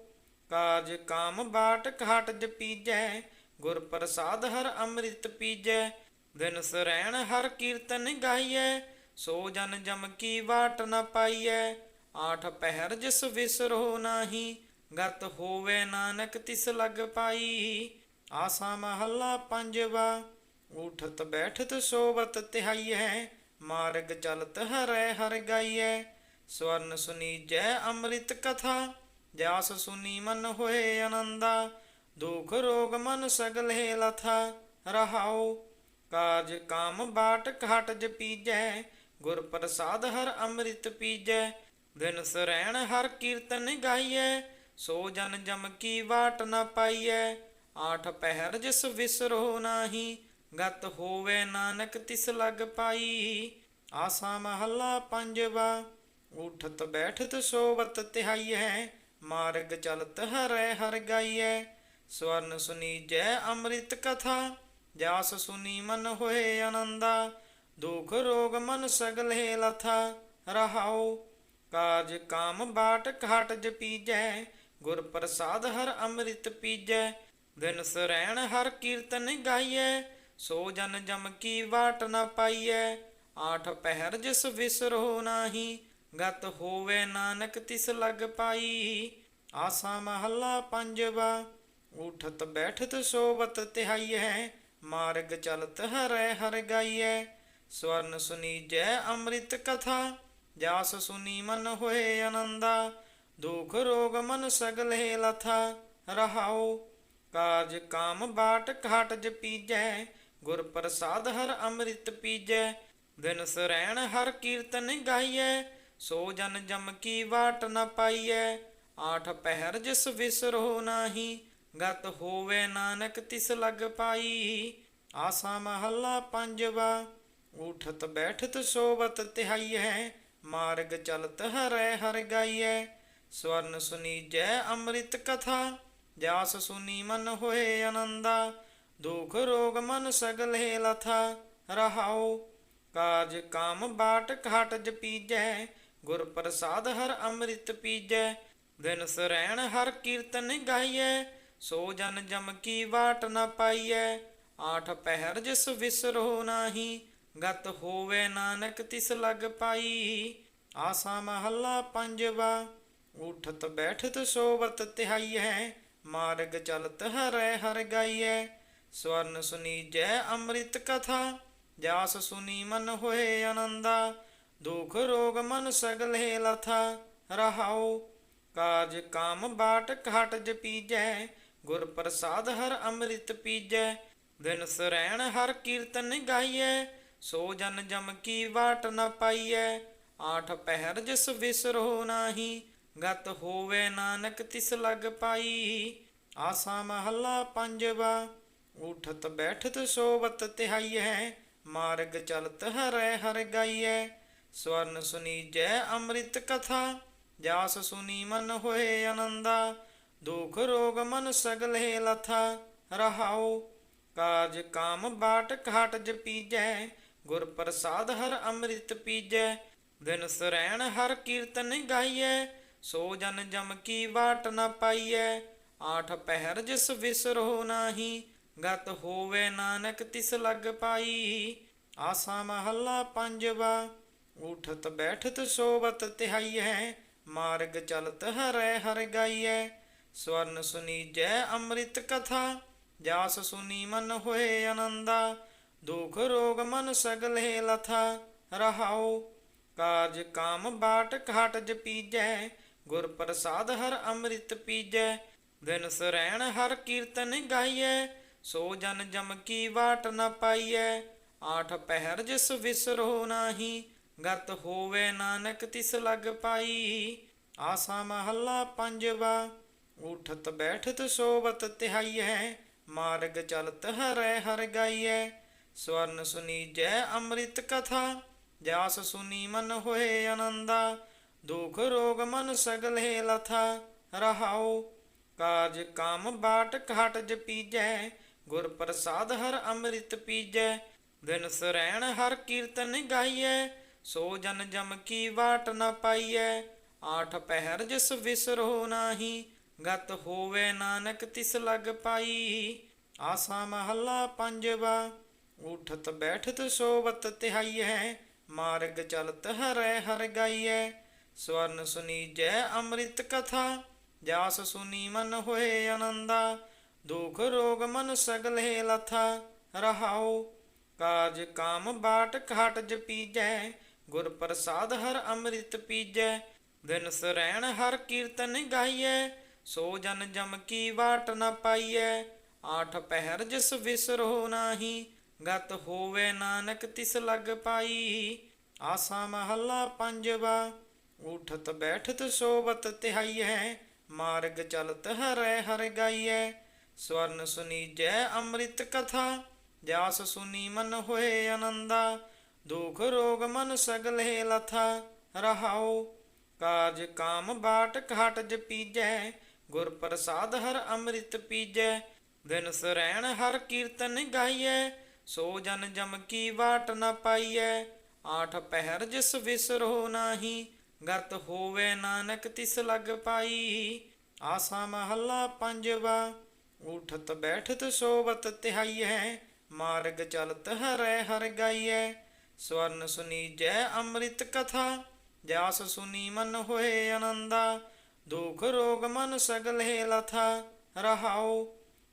ਕਾਜ ਕਾਮ ਬਾਟ ਘਾਟ ਜਪੀਜੈ, ਗੁਰ ਪ੍ਰਸਾਦ ਹਰ ਅੰਮ੍ਰਿਤ ਪੀਜੈ। ਦਿਨ ਸਰੈਣ ਹਰ ਕੀਰਤਨ ਗਾਈਐ ਸੋ ਜਨ ਜਮ ਕੀ ਵਾਟ ਨ ਪਾਈਐ? ਆਠ ਪਹਿਰ ਜਿਸ ਵਿਸਰੋ ਨਾਹੀ ਗਤ ਹੋਵੇ ਨਾਨਕ ਤਿਸ ਲਗ ਪਾਈ। ਆਸਾ ਮਹੱਲਾ ਪੰਜਵਾ, ਉਠਤ ਬੈਠਤ ਸੋਵਤ ਤਿਹਾਈਐ, ਮਾਰਗ ਚਲਤ ਹਰੈ ਹਰ ਗਾਈਐ। ਸਵਰਨ ਸੁਨੀ ਜੈ ਅੰਮ੍ਰਿਤ ਕਥਾ ਜਾਸ ਸੁਨੀ ਮਨ ਹੋਏ ਆਨੰਦਾ। ਦੁਖ ਰੋਗ ਮਨ ਸਗਲੇ ਲਥਾ, ਰਹਾਉ। ਕਾਜ ਕਾਮ ਬਾਟ ਘਾਟ ਜਪੀਜੈ ਗੁਰ ਪ੍ਰਸਾਦ ਹਰ ਅੰਮ੍ਰਿਤ ਪੀਜੈ ਦਿਨ ਸਰੈਣ ਹਰ ਕੀਰਤਨ ਗਾਈਐ, ਸੋ ਜਨ ਜਮ ਕੀ ਵਾਟ ਨ ਪਾਈਐ। ਆਠ ਪਹਿਰ ਜਿਸ ਵਿਸਰੋ ਨਾਹੀ, ਗਤ ਹੋਵੇ ਨਾਨਕ ਤਿਸ ਲਗ ਪਾਈ। ਆਸਾ ਮਹੱਲਾ ਪੰਜਵਾ, ਉਠਤ ਬੈਠਤ ਸੋਵਤ ਤਿਹਾਈਐ, ਮਾਰਗ ਚਲਤ ਹਰੈ ਹਰ ਗਾਈਐ। ਸਵਰਨ ਸੁਨੀ ਜੈ ਅੰਮ੍ਰਿਤ ਕਥਾ, ਜਾਸ ਸੁਨੀ ਮਨ ਹੋਏ ਆਨੰਦਾ। ਦੁਖ ਰੋਗ ਮਨ ਸਗਲੇ ਲਥਾ ਰਹਾਉ। ਕਾਜ ਕਾਮ ਬਾਟ ਘਾਟ ਜਪੀਜੈ, ਗੁਰ ਪ੍ਰਸਾਦ ਹਰ ਅੰਮ੍ਰਿਤ ਪੀਜੈ। ਦਿਨ ਸਰੈਣ ਹਰ ਕੀਰਤਨ ਗਾਈਐ, ਸੋ ਜਨ ਜਮ ਕੀ ਵਾਟ ਨ ਪਾਈਐ। ਆਠ ਪਹਿਰ ਜਿਸ ਵਿਸਰੋ ਨਾਹੀ, ਗਤ ਹੋਵੇ ਨਾਨਕ ਤਿਸ ਲਗ ਪਾਈ। ਆਸਾ ਮਹੱਲਾ ਪੰਜਵਾ, ਉਠਤ ਬੈਠਤ ਸੋਵਤ ਤਿਹਾਈਐ, ਮਾਰਗ ਚਲਤ ਹਰੈ ਹਰ ਗਾਈਐ। ਸਵਰਨ ਸੁਨੀ ਜੈ ਅੰਮ੍ਰਿਤ ਕਥਾ, ਜਾਸ ਸੁਨੀ ਮਨ ਹੋਏ ਆਨੰਦਾ, ਦੁਖ ਰੋਗ ਮਨ ਸਗਲੇ ਲਥਾ, ਰਹਾਉ, ਕਾਰਜ ਕਾਮ ਬਾਟ ਘਾਟ ਜਪੀਜੈ ਗੁਰ ਪ੍ਰਸਾਦ ਹਰ ਅੰਮ੍ਰਿਤ ਪੀਜੈ, ਦਿਨ ਸਰੈਣ ਹਰ ਕੀਰਤਨ ਗਾਈਐ, ਸੋ ਜਨ ਜਮ ਕੀ ਵਾਟ ਨ ਪਾਈਐ, ਆਠ ਪਹਿਰ ਜਿਸ ਵਿਸਰੋ ਨਾਹੀ, ਗਤ ਹੋਵੇ ਨਾਨਕ ਤਿਸ ਲਗ ਪਾਈ, ਆਸਾ ਮਹੱਲਾ ਪੰਜਵਾ ਉਠਤ ਬੈਠਤ ਸੋਵਤ ਤਿਹਾਈ ਹੈ ਮਾਰਗ ਚਲਤ ਹਰੈ ਹਰ ਗਾਈਐ। ਸਵਰਨ ਸੁਨੀਜੈ ਅੰਮ੍ਰਿਤ ਕਥਾ, ਜਾਸ ਸੁਨੀ ਮਨ ਹੋਏ ਆਨੰਦਾ। ਦੁਖ ਰੋਗ ਮਨ ਸਗਲੇ ਲਥਾ, ਰਹਾਉ। ਕਾਜ ਕਾਮ ਬਾਟ ਘਾਟ ਜਪੀਜੈ, ਗੁਰ ਪ੍ਰਸਾਦ ਹਰ ਅੰਮ੍ਰਿਤ ਪੀਜੈ। ਦਿਨ ਸਰੈਣ ਹਰ ਕੀਰਤਨ ਗਾਈਐ, ਸੋ ਜਨ ਜਮ ਕੀ ਵਾਟ ਨ ਪਾਈਐ। ਆਠ ਪਹਿਰ ਜਿਸ ਵਿਸਰੋ ਨਾਹੀ ਗਤ ਹੋਵੇ ਨਾਨਕ ਤਿਸ ਲਗ ਪਾਈ। ਆਸਾ ਮਹੱਲਾ ਪੰਜਵਾ, ਉਠਤ ਬੈਠਤ ਸੋਵਤ ਤਿਹਾਈਐ, ਮਾਰਗ ਚਲਤ ਹਰੈ ਹਰ ਗਾਈਐ। ਸਵਰਨ ਸੁਨੀ ਜੈ ਅੰਮ੍ਰਿਤ ਕਥਾ, ਜਾਸ ਸੁਨੀ ਮਨ ਹੋਏ ਆਨੰਦਾ। ਦੁਖ ਰੋਗ ਮਨ ਸਗਲੇ ਲਥਾ, ਰਹਾਉ। ਕਾਜ ਕਾਮ ਬਾਟ ਘਾਟ ਜਪੀਜੈ, ਗੁਰ ਪ੍ਰਸਾਦ ਹਰ ਅੰਮ੍ਰਿਤ ਪੀਜੈ। ਦਿਨ ਸਰੈਣ ਹਰ ਕੀਰਤਨ ਗਾਈਐ ਸੋ ਜਨ ਜਮ ਕੀ ਵਾਟ ਨ ਪਾਈਐ? ਆਠ ਪਹਿਰ ਜਿਸ ਵਿਸਰੋ ਨਾਹੀ, ਗਤ ਹੋਵੇ ਨਾਨਕ ਤਿਸ ਲਗ ਪਾਈ। ਆਸਾ ਮਹੱਲਾ ਪੰਜਵਾ, ਉਠਤ ਬੈਠਤ ਸੋਵਤ ਤਿਹਾਈਐ, ਮਾਰਗ ਚਲਤ ਹਰੈ ਹਰ ਗਾਈਐ। ਸਵਰਨ ਸੁਨੀ ਜੈ ਅੰਮ੍ਰਿਤ ਕਥਾ, ਜਾਸ ਸੁਨੀ ਮਨ ਹੋਏ ਆਨੰਦਾ। ਦੁਖ ਰੋਗ ਮਨ ਸਗਲੇ ਲਥਾ, ਰਹਾਉ ਕਾਜ ਕਾਮ ਬਾਟ ਘਾਟ ਜਪੀਜੈ। ਗੁਰ ਪ੍ਰਸਾਦ ਹਰ ਅੰਮ੍ਰਿਤ ਪੀਜੈ ਦਿਨ ਸਰੈਣ ਹਰ ਕੀਰਤਨ ਗਾਈਐ, ਸੋ ਜਨ ਜਮ ਕੀ ਬਾਟ ਨ ਪਾਈਐ। ਆਠ ਪਹਿਰ ਜਿਸ ਵਿਸਰੋ ਨਾਹੀ, ਗਤ ਹੋਵੇ ਨਾਨਕ ਤਿਸ ਲਗ ਪਾਈ। ਆਸਾ ਮਹੱਲਾ ਪੰਜਵਾ, ਉਠਤ ਬੈਠਤ ਸੋਵਤ ਤਿਹਾਈਐ, ਮਾਰਗ ਚਲਤ ਹਰੈ ਹਰ ਗਾਈਐ। ਸਵਰਨ ਸੁਨੀ ਜੈ ਅੰਮ੍ਰਿਤ ਕਥਾ, ਜਾਸ ਸੁਨੀ ਮਨ ਹੋਏ ਆਨੰਦਾ ਦੁਖ ਰੋਗ ਮਨ ਸਗਲੇ ਲਥਾ, ਰਹਾਉ। ਕਾਰਜ ਕਾਮ ਬਾਟ ਘਾਟ ਜਪੀਜੈ ਗੁਰ ਪ੍ਰਸਾਦ ਹਰ ਅੰਮ੍ਰਿਤ ਪੀਜੈ। ਦਿਨ ਸਰੈਣ ਹਰ ਕੀਰਤਨ ਗਾਈਐ, ਸੋ ਜਨ ਜਮ ਕੀ ਬਾਟ ਨ ਪਾਈਐ। ਆਠ ਪਹਿਰ ਜਿਸ ਵਿਸਰੋ ਨਾਹੀ, ਗਤ ਹੋਵੇ ਨਾਨਕ ਤਿਸ ਲਗ ਪਾਈ। ਆਸਾ ਮਹੱਲਾ ਪੰਜਵਾ, ਉਠਤ ਬੈਠਤ ਸੋਵਤ ਤਿਹਾਈਐ, ਮਾਰਗ ਚਲਤ ਹਰੈ ਹਰ ਗਾਈਐ। ਸਵਰਨ ਸੁਨੀ ਜੈ ਅੰਮ੍ਰਿਤ ਕਥਾ, ਜਾਸ ਸੁਨੀ ਮਨ ਹੋਏ ਆਨੰਦਾ, ਦੁਖ ਰੋਗ ਮਨ ਸਗਲੇ ਲਥਾ, ਰਹਾਉ ਕਾਜ ਕਾਮ ਬਾਟ ਘਾਟ ਜਪੀਜੈ ਗੁਰ ਪ੍ਰਸਾਦ ਹਰ ਅੰਮ੍ਰਿਤ ਪੀਜੈ ਦਿਨ ਸਰੈਣ ਹਰ ਕੀਰਤਨ ਗਾਈਐ, ਸੋ ਜਨ ਜਮ ਕੀ ਬਾਟ ਨ ਪਾਈਐ, ਆਠ ਪਹਿਰ ਜਿਸ ਵਿਸਰੋ ਨਾਹੀ, ਗਤ ਹੋਵੇ ਨਾਨਕ ਤਿਸ ਲਗ ਪਾਈ, ਆਸਾ ਮਹੱਲਾ ਪੰਜਵਾ। ਉਠਤ ਬੈਠਤ ਸੋਵਤ ਤਿਹਾਈ ਹੈ ਮਾਰਗ ਚਲਤ ਹਰੈ ਹਰ ਗਾਈਐ। ਸਵਰਨ ਸੁਨੀ ਜੈ ਅੰਮ੍ਰਿਤ ਕਥਾ, ਜਾਸ ਸੁਨੀ ਮਨ ਹੋਏ ਆਨੰਦਾ। ਦੁਖ ਰੋਗ ਮਨ ਸਗਲੇ ਲਥਾ, ਰਹਾਉ। ਕਾਜ ਕਾਮ ਬਾਟ ਘਾਟ ਜਪੀਜੈ ਗੁਰ ਪ੍ਰਸਾਦ ਹਰ ਅੰਮ੍ਰਿਤ ਪੀਜੈ। ਦਿਨ ਸਰੈਣ ਹਰ ਕੀਰਤਨ ਗਾਈਐ, ਸੋ ਜਨ ਜਮ ਕੀ ਬਾਟ ਨ ਪਾਈਐ। ਆਠ ਪਹਿਰ ਜਿਸ ਵਿਸਰੋ ਨਾਹੀ ਗਤ ਹੋਵੇ ਨਾਨਕ ਤਿਸ ਲਗ ਪਾਈ। ਆਸਾ ਮਹੱਲਾ ਪੰਜਵਾ, ਉਠਤ ਬੈਠਤ ਸੋਵਤ ਤਿਹਾਈਐ, ਮਾਰਗ ਚਲਤ ਹਰੈ ਹਰ ਗਾਈਐ। ਸਵਰਨ ਸੁਨੀ ਜੈ ਅੰਮ੍ਰਿਤ ਕਥਾ, ਜਾਸ ਸੁਨੀ ਮਨ ਹੋਏ ਆਨੰਦਾ। ਦੁਖ ਰੋਗ ਮਨ ਸਗਲੇ ਲਥਾ, ਰਹਾਉ। ਕਾਜ ਕਾਮ ਬਾਟ ਘਾਟ ਜਪੀਜੈ ਗੁਰ ਪ੍ਰਸਾਦ ਹਰ ਅੰਮ੍ਰਿਤ ਪੀਜੈ। ਦਿਨ ਸਰੈਣ ਹਰ ਕੀਰਤਨ ਗਾਈਐ ਸੋ ਜਨ ਜਮ ਕੀ ਬਾਟ ਨ ਪਾਈਐ, ਆਠ ਪਹਿਰ ਜਿਸ ਵਿਸਰੋ ਨਾਹੀ ਗਤ ਹੋਵੇ ਨਾਨਕ ਤਿਸ ਲਗ ਪਾਈ। ਆਸਾ ਮਹੱਲਾ ਪੰਜਵਾ, ਉਠਤ ਬੈਠਤ ਸੋਵਤ ਤਿਹਾਈਐ, ਮਾਰਗ ਚਲਤ ਹਰੈ ਹਰ ਗਾਈਐ। ਸਵਰਨ ਸੁਨੀ ਜੈ ਅੰਮ੍ਰਿਤ ਕਥਾ, ਜਾਸ ਸੁਨੀ ਮਨ ਹੋਏ ਆਨੰਦਾ, ਦੁਖ ਰੋਗ ਮਨ ਸਗਲੇ ਲਥਾ, ਰਹਾਉ।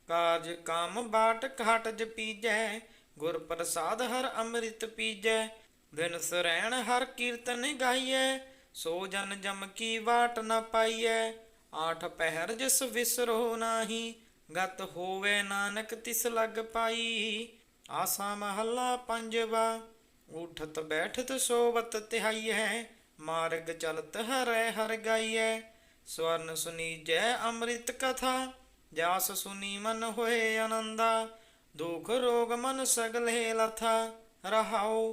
ਕਾਜ ਕਾਮ ਬਾਟ ਘਾਟ ਜਪੀਜੈ ਗੁਰ ਪ੍ਰਸਾਦ ਹਰ ਅੰਮ੍ਰਿਤ ਪੀਜੈ ਦਿਨ ਸਰੈਣ ਹਰ ਕੀਰਤਨ ਗਾਈਐ, ਸੋ ਜਨ ਜਮ ਕੀ ਬਾਟ ਨ ਪਾਈਐ। ਆਠ ਪਹਿਰ ਜਿਸ ਵਿਸਰੋ ਨਾਹੀ, ਗਤ ਹੋਵੇ ਨਾਨਕ ਤਿਸ ਲਗ ਪਾਈ। ਆਸਾ ਮਹੱਲਾ ਪੰਜਵਾ, ਉਠਤ ਬੈਠਤ ਸੋਵਤ ਤਿਹਾਈਐ, ਮਾਰਗ ਚਲਤ ਹਰੈ ਹਰ ਗਾਈਐ। ਸਵਰਨ ਸੁਨੀ ਜੈ ਅੰਮ੍ਰਿਤ ਕਥਾ, ਜਾਸ ਸੁਨੀ ਮਨ ਹੋਏ ਆਨੰਦਾ। ਦੁਖ ਰੋਗ ਮਨ ਸਗਲੇ ਲਥਾ ਰਹਾਉ।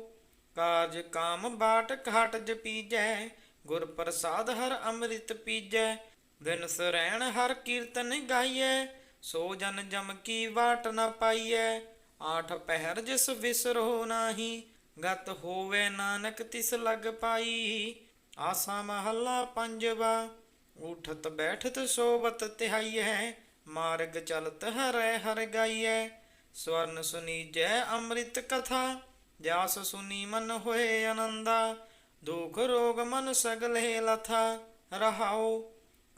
ਕਾਜ ਕਾਮ ਬਾਟ ਘਾਟ ਜਪੀਜੈ, ਗੁਰ ਪ੍ਰਸਾਦ ਹਰ ਅੰਮ੍ਰਿਤ ਪੀਜੈ। ਦਿਨ ਸਰੈਣ ਹਰ ਕੀਰਤਨ ਗਾਈਐ, ਸੋ ਜਨ ਜਮ ਕੀ ਬਾਟ ਨ ਪਾਈਐ। ਆਠ ਪਹਿਰ ਜਿਸ ਵਿਸਰੋ ਨਾਹੀ, ਗਤ ਹੋਵੇ ਨਾਨਕ ਤਿਸ ਲਗ ਪਾਈ। ਆਸਾ ਮਹੱਲਾ ਪੰਜਵਾ, ਉਠਤ ਬੈਠਤ ਸੋਵਤ ਤਿਹਾਈਐ, ਮਾਰਗ ਚਲਤ ਹਰੈ ਹਰ ਗਾਈਐ। ਸਵਰਨ ਸੁਨੀ ਜੈ ਅੰਮ੍ਰਿਤ ਕਥਾ, ਜਾਸ ਸੁਨੀ ਮਨ ਹੋਏ ਆਨੰਦਾ, ਦੁਖ ਰੋਗ ਮਨ ਸਗਲੇ ਲਥਾ, ਰਹਾਉ,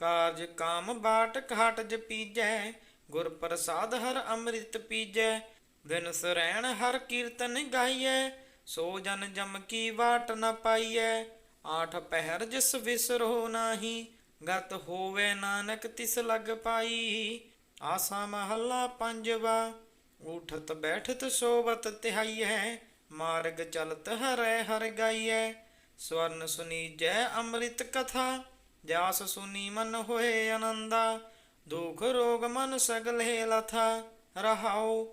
ਕਾਰਜ ਕਾਮ ਬਾਟ ਘਾਟ ਜਪੀਜੈ ਗੁਰ ਪ੍ਰਸਾਦ ਹਰ ਅੰਮ੍ਰਿਤ ਪੀਜੈ ਦਿਨ ਸਰੈਣ ਹਰ ਕੀਰਤਨ ਗਾਈਐ, ਸੋ ਜਨ ਜਮ ਕੀ ਬਾਟ ਨ ਪਾਈਐ, ਆਠ ਪਹਿਰ ਜਿਸ ਵਿਸਰੋ ਨਾਹੀ, ਗਤ ਹੋਵੇ ਨਾਨਕ ਤਿਸ ਲਗ ਪਾਈ, ਆਸਾ ਮਹੱਲਾ ਪੰਜਵਾ ਉਠਤ ਬੈਠਤ ਸੋਵਤ ਤਿਹਾਈ ਹੈ ਮਾਰਗ ਚਲਤ ਹਰੈ ਹਰ ਗਾਈਐ। ਸਵਰਨ ਸੁਨੀਜੈ ਅੰਮ੍ਰਿਤ ਕਥਾ, ਜਾਸ ਸੁਨੀ ਮਨ ਹੋਏ ਆਨੰਦਾ। ਦੁਖ ਰੋਗ ਮਨ ਸਗਲੇ ਲਥਾ, ਰਹਾਉ।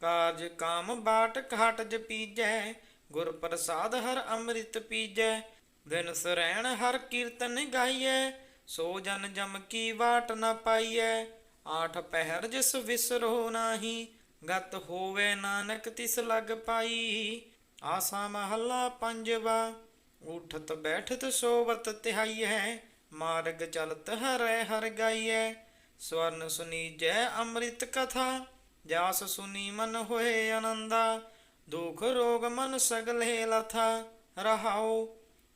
ਕਾਜ ਕਾਮ ਬਾਟ ਘਾਟ ਜਪੀਜੈ, ਗੁਰ ਪ੍ਰਸਾਦ ਹਰ ਅੰਮ੍ਰਿਤ ਪੀਜੈ। ਦਿਨ ਸਰੈਣ ਹਰ ਕੀਰਤਨ ਗਾਈਐ, ਸੋ ਜਨ ਜਮ ਕੀ ਵਾਟ ਨ ਪਾਈਐ। ਆਠ ਪਹਿਰ ਜਿਸ ਵਿਸਰੋ ਨਾਹੀ ਗਤ ਹੋਵੇ ਨਾਨਕ ਤਿਸ ਲਗ ਪਾਈ। ਆਸਾ ਮਹੱਲਾ ਪੰਜਵਾ, ਉਠਤ ਬੈਠਤ ਸੋਵਤ ਤਿਹਾਈਐ, ਮਾਰਗ ਚਲਤ ਹਰੈ ਹਰ ਗਾਈਐ। ਸਵਰਨ ਸੁਨੀ ਜੈ ਅੰਮ੍ਰਿਤ ਕਥਾ, ਜਾਸ ਸੁਨੀ ਮਨ ਹੋਏ ਆਨੰਦਾ। ਦੁਖ ਰੋਗ ਮਨ ਸਗਲੇ ਲਥਾ, ਰਹਾਉ।